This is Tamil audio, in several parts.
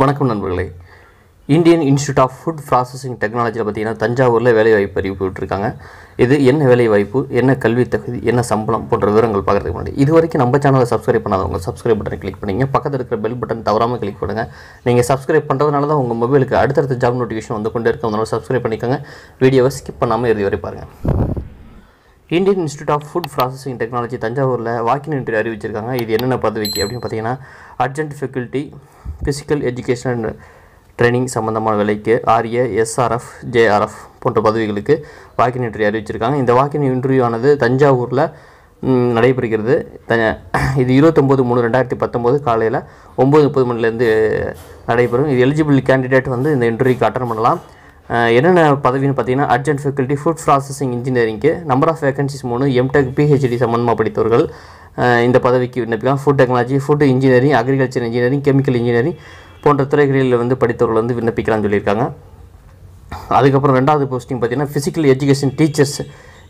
வணக்கம் நண்பர்களே. Indian institute of food processing டெக்னாலஜியில் பார்த்தீங்கன்னா தஞ்சாவூரில் வேலைவாய்ப்பு அறிவிப்பு விட்டுருக்காங்க இது என்ன வேலைவாய்ப்பு என்ன கல்வி தகுதி என்ன சம்பளம் போன்ற விவரங்கள் பார்க்குறதுக்கு முன்னாடி இது வரைக்கும் நம்ம சேனலை சப்ஸ்கிரைப் பண்ணாதவங்க சப்ஸ்கிரைப் பட்டனை கிளிக் பண்ணிங்க. பக்கத்தில் இருக்கிற பெல் பட்டன் தவறாமல் கிளிக் பண்ணுங்கள் நீங்கள் சப்ஸ்கிரைப் பண்ணுறதுனால தான் உங்கள் மொபைலுக்கு அடுத்தடுத்த ஜாப் நோட்டிஃபிகேஷன் வந்து கொண்டே இருக்கும். அதனால் சப்ஸ்கிரைப் பண்ணிக்கோங்க. வீடியோவை ஸ்கிப் பண்ணாமல் இறுதி வரை பாருங்கள் Indian institute of food processing technology தஞ்சாவூரில் வாக்கின் இன்டர்வியூ அறிவிச்சிருக்காங்க. இது என்னென்ன பதவிக்கு? அப்படின்னு பார்த்தீங்கன்னா urgent faculty physical education training சம்மந்தமான வேலைக்கு ஆர்ஏ எஸ்ஆர்எஃப் ஜேஆர்எஃப் போன்ற பதவிகளுக்கு வாக்கின் இன்டர்வியூ அறிவிச்சிருக்காங்க. இந்த வாக்கின் இன்டர்வியூ ஆனது தஞ்சாவூரில் நடைபெறுகிறது. த இது இருபத்தொம்போது மூணு ரெண்டாயிரத்தி பத்தொம்போது காலையில் ஒம்பது முப்பது மணிலேருந்து நடைபெறும். இது எலிஜிபிள் கேண்டிடேட் வந்து இந்த இன்டர்வியூக்கு அட்டன் பண்ணலாம். என்னென்ன பதவின்னு பார்த்தீங்கன்னா அர்ஜென்ட் ஃபேக்கல்ட்டி ஃபுட் ப்ராசஸிங் இன்ஜினியரிங்க்கு நம்பர் ஆஃப் வேகன்சிஸ் மூணு எம்டெக் பிஹெச்டி சம்மந்தமாக படித்தவர்கள் இந்த பதவிக்கு விண்ணப்பிக்கலாம். Food technology food engineering agriculture engineering chemical engineering போன்ற துறைகளில் வந்து படித்தவர்கள் வந்து விண்ணப்பிக்கலாம்னு சொல்லியிருக்காங்க. அதுக்கப்புறம் ரெண்டாவது போஸ்டிங் பார்த்தீங்கன்னா ஃபிசிக்கல் எஜுகேஷன் டீச்சர்ஸ்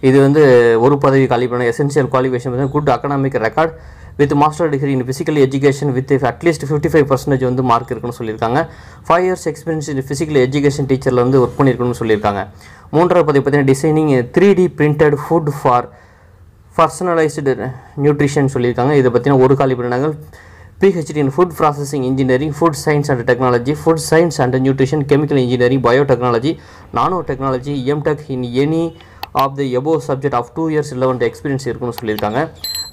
இது வந்து ஒரு பதவி காலி பண்ண எசென்ஷியல் குவாலிஃபிகேஷன் பார்த்தீங்கன்னா good academic record with master degree in physical education with at least fifty five percentage வந்து மார்க் இருக்குன்னு சொல்லியிருக்காங்க. Five years experience in physical education டீச்சரில் வந்து ஒர்க் பண்ணியிருக்கணும்னு சொல்லியிருக்காங்க. மூன்றாவது பதவி பார்த்தீங்கன்னா designing three D printed food for personalised nutrition சொல்லியிருக்காங்க. இதை பற்றின ஒரு காலி பண்ணினாங்க PhD in food processing engineering food science and technology food science and nutrition chemical engineering biotechnology nanotechnology M Tech in any of the above subject of two years இல்லவன் experience இருக்குன்னு சொல்லியிருக்காங்க.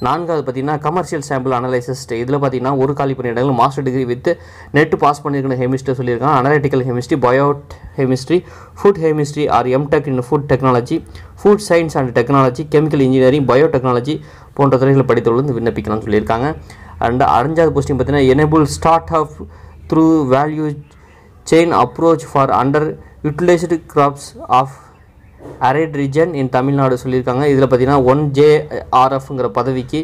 நான்காவது பார்த்தீங்கன்னா கமர்ஷியல் சாம்பிள் அனலைசிஸ்ட் இதில் பார்த்தீங்கன்னா ஒரு காலி பணியிடங்கள் master degree with NET pass பண்ணியிருக்கிற ஹெமிஸ்ட்ரி சொல்லியிருக்காங்க. Analytical chemistry biochemistry food chemistry or M Tech in food technology food science and technology chemical engineering biotechnology போன்ற துறைகளில் படித்தவர்கள் வந்து விண்ணப்பிக்கலாம்னு சொல்லியிருக்காங்க. அண்ட் அஞ்சாவது போஸ்டிங் பார்த்தீங்கன்னா enable start up through value chain approach for underutilised crops of arid region in Tamil Nadu சொல்லியிருக்காங்க. இதில் பார்த்தீங்கன்னா ஒன் ஜேஆர்எஃப்ங்கிற பதவிக்கு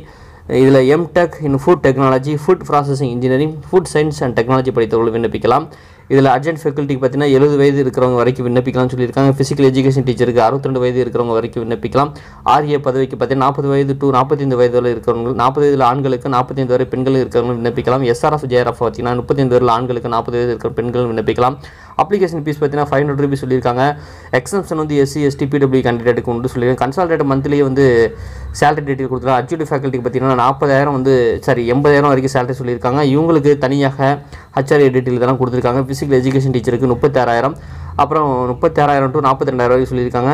இதில் M Tech in food technology food processing engineering food science and technology படித்தவர்கள் விண்ணப்பிக்கலாம். இதில் அர்ஜென்ட் ஃபெக்கல்ட்டிக்கு பார்த்தீங்கன்னா எழுபது வயது இருக்கிறவங்க வரைக்கும் விண்ணப்பிக்கலாம்னு சொல்லியிருக்காங்க. ஃபிசிக்கல் எஜுகேஷன் டீச்சருக்கு அறுபத்திரெண்டு வயது இருக்கிறவங்க வரைக்கும் விண்ணப்பிக்கலாம். ஆர்ஏ பதவிக்கு பார்த்தீங்கன்னா நாற்பது வயது டு நாற்பத்தைந்து வயது வரை இருக்கிறவங்க நாற்பது வயதில் ஆண்களுக்கு நாற்பத்தைந்து வரை பெண்களும் இருக்கிறவங்க விண்ணப்பிக்கலாம். எஸ்ஆர்எஃப் ஜேஆர்எஃப் பார்த்தீங்கன்னா முப்பத்தைந்து வரையில் ஆண்களுக்கு நாற்பது வயது இருக்கிற பெண்களும் விண்ணப்பிக்கலாம். அப்ளிகேஷன் ஃபீஸ் பார்த்தீங்கன்னா ஃபைவ் ஹண்ட்ரட் ருபீஸ் சொல்லியிருக்காங்க. எக்ஸம்ஷன் வந்து எஸ்சி எஸ்டி பிடபிள்யூ கேண்டிடேட்டுக்கு உண்டு சொல்லியிருக்காங்க. கன்சால்டேட் மந்த்லியே வந்து சேலரி டீட்டெயில் கொடுத்துருக்காங்க. அட்ஜூட்டி ஃபேக்கல்ட்டிக்கு பார்த்தீங்கன்னா நாற்பதாயிரம் வந்து சாரி எண்பதாயிரம் வரைக்கும் சேலரி சொல்லியிருக்காங்க. இவங்களுக்கு தனியாக ஹச்ஆர்ஏ டீட்டெயில் இதெல்லாம் கொடுத்துருக்காங்க. ஃபிசிக்கல் எஜுகேஷன் டீச்சருக்கு முப்பத்தாறாயிரம். அப்புறம் முப்பத்தாறாயிரம் டு நாற்பத்தி ரெண்டாயிரம் வரைக்கும் சொல்லியிருக்காங்க.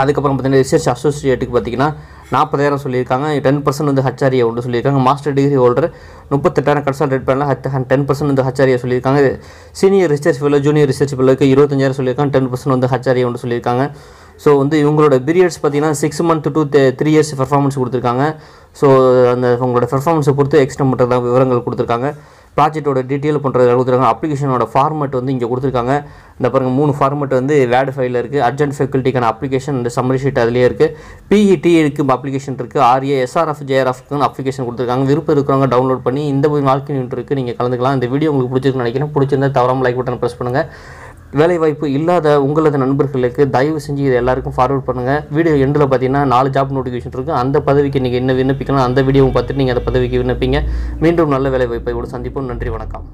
அதுக்கப்புறம் பார்த்தீங்கன்னா ரிசர்ச் அசோசியேட்டுக்கு பார்த்தீங்கன்னா நாற்பதாயிரம் சொல்லியிருக்காங்க. டென் பர்சன்ட் வந்து ஹச்ஆரியை ஒன்று சொல்லியிருக்காங்க. மாஸ்டர் டிகிரி ஹோல்டர் முப்பத்தெட்டாயிரம் கன்சல்டேட் பண்ணலாம் ஹட் டென் பர்சன்ட் வந்து ஹச்ஆரியை சொல்லியிருக்காங்க. Senior research fellow junior research ஃபெல்லோக்கு இருபத்தஞ்சாயிரம் சொல்லியிருக்காங்க. டென் பர்சன்ட் வந்து ஹச்ஆரியை ஒன்று சொல்லியிருக்காங்க. ஸோ வந்து இவங்களோட பீரியட்ஸ் பார்த்தீங்கன்னா six month to three years performance கொடுத்துருக்காங்க. ஸோ அந்த உங்களோட பெர்ஃபார்மன்ஸை பொறுத்து எக்ஸ்டெண்ட் பண்ணுறதா விவரங்கள் கொடுத்துருக்காங்க. ப்ராஜெக்ட்டோட டீட்டெயில் பண்ணுறது கொடுத்துருக்காங்க? அப்ளிகேஷனோட ஃபார்மேட் வந்து இங்கே கொடுத்துருக்காங்க. இந்த பாருங்கள் மூணு ஃபார்மேட் வந்து வேர்டு ஃபைலில் இருக்குது அர்ஜென்ட் ஃபெக்கல்ட்டிக்கான அப்ளிகேஷன் இந்த சம்மரி ஷீட் அதுலேயே இருக்குது பிஇடி இருக்குது அப்ளிகேஷன் இருக்குது ஆர்ஏ எஸ்ஆர்எஃப் ஜேஆர்எஃப்க்கு அப்ளிகேஷன் கொடுத்துருக்காங்க. விருப்பம் இருக்கிறவங்க டவுன்லோட் பண்ணி இந்த நாள் இருக்குது நீங்கள் கலந்துக்கலாம். இந்த வீடியோ உங்களுக்கு பிடிச்சிருக்குன்னு நினைக்கிறேன். பிடிச்சிருந்தா தவறாமல் லைக் பட்டன் ப்ரெஸ் பண்ணுங்கள் வேலைவாய்ப்பு இல்லாத உங்களது நண்பர்களுக்கு தயவு செஞ்சு இது எல்லாருக்கும் ஃபார்வர்ட் பண்ணுங்கள் வீடியோ எண்டில் பார்த்தீங்கன்னா நாலு ஜாப் நோட்டிஃபிகேஷன் இருக்குது அந்த பதவிக்கு நீங்கள் என்ன விண்ணப்பிக்கலாம் அந்த வீடியோவும் பார்த்துட்டு நீங்கள் அந்த பதவிக்கு விண்ணப்பிங்க. மீண்டும் நல்ல வேலைவாய்ப்பை கூட சந்திப்போம். நன்றி வணக்கம்.